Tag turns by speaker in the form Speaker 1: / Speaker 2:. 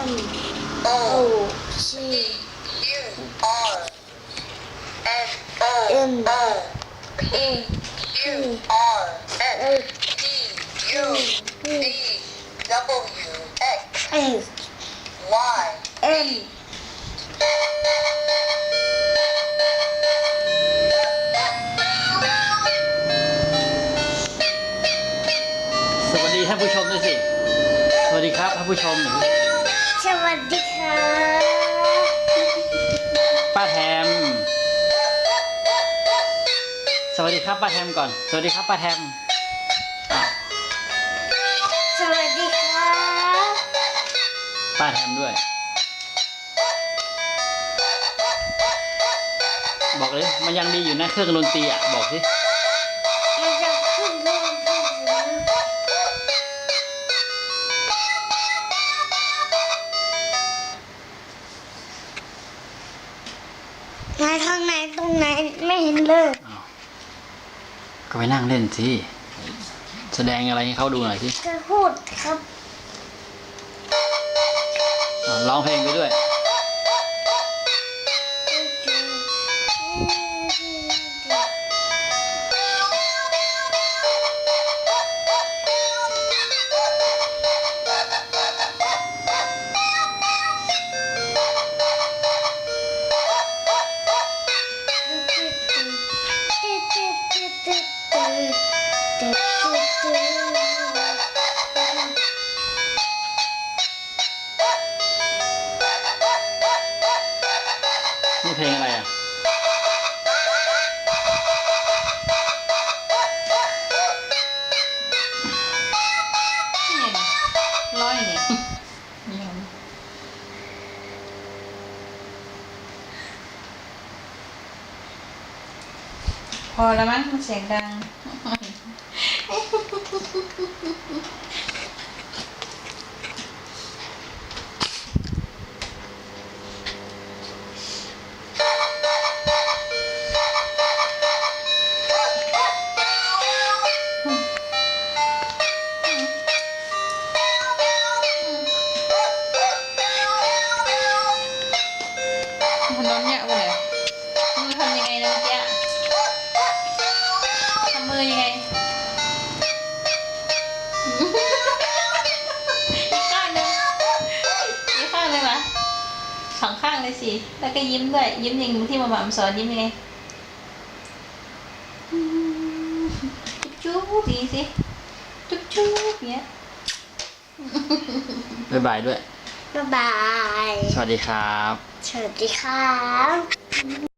Speaker 1: M O
Speaker 2: O C
Speaker 1: Q R N O
Speaker 2: M
Speaker 1: O P Q R S T U V W X Y
Speaker 2: M
Speaker 3: สวัสดีท่านผู้ชมด้วยสิ สวัสดีครับท่านผู้ชม ป้าแทม สวัสดีครับป้าแทมก่อน สวัสดีครับป้าแทมอะ
Speaker 2: สวัสดีค่ะ
Speaker 3: ป้าแทมด้วย บอกเลย มันยังดีอยู่นะเครื่องดนตรีอะ บอกสิ
Speaker 2: ไหนตรงไหนไม่เห็นเลย
Speaker 3: อ้าวก็ไปนั่งเล่นสิ แสดงอะไรให้เขาดูหน่อยสิ
Speaker 2: จะพูดครับ
Speaker 3: อะร้องเพลงไปด้วย เพลงอะไรอะ
Speaker 4: เนี่ยร้อยเนี่ยพอแล้วมั้งมันเสียงดัง อยังไงอีกข้างหนึ่งอีกข้างหนึ่งเหรอสองข้างเลยสิ แล้วก็ยิ้มด้วย ยิ้มอย่างที่มาหม่ำสอนยิ้มยังไงอืมจุ๊บจุ๊บดีสิจุ๊บจุ๊บเนี้ย
Speaker 3: บ๊ายบายด้วย
Speaker 2: บ๊ายบาย
Speaker 3: สวัสดีครับ
Speaker 2: สวัสดีครับ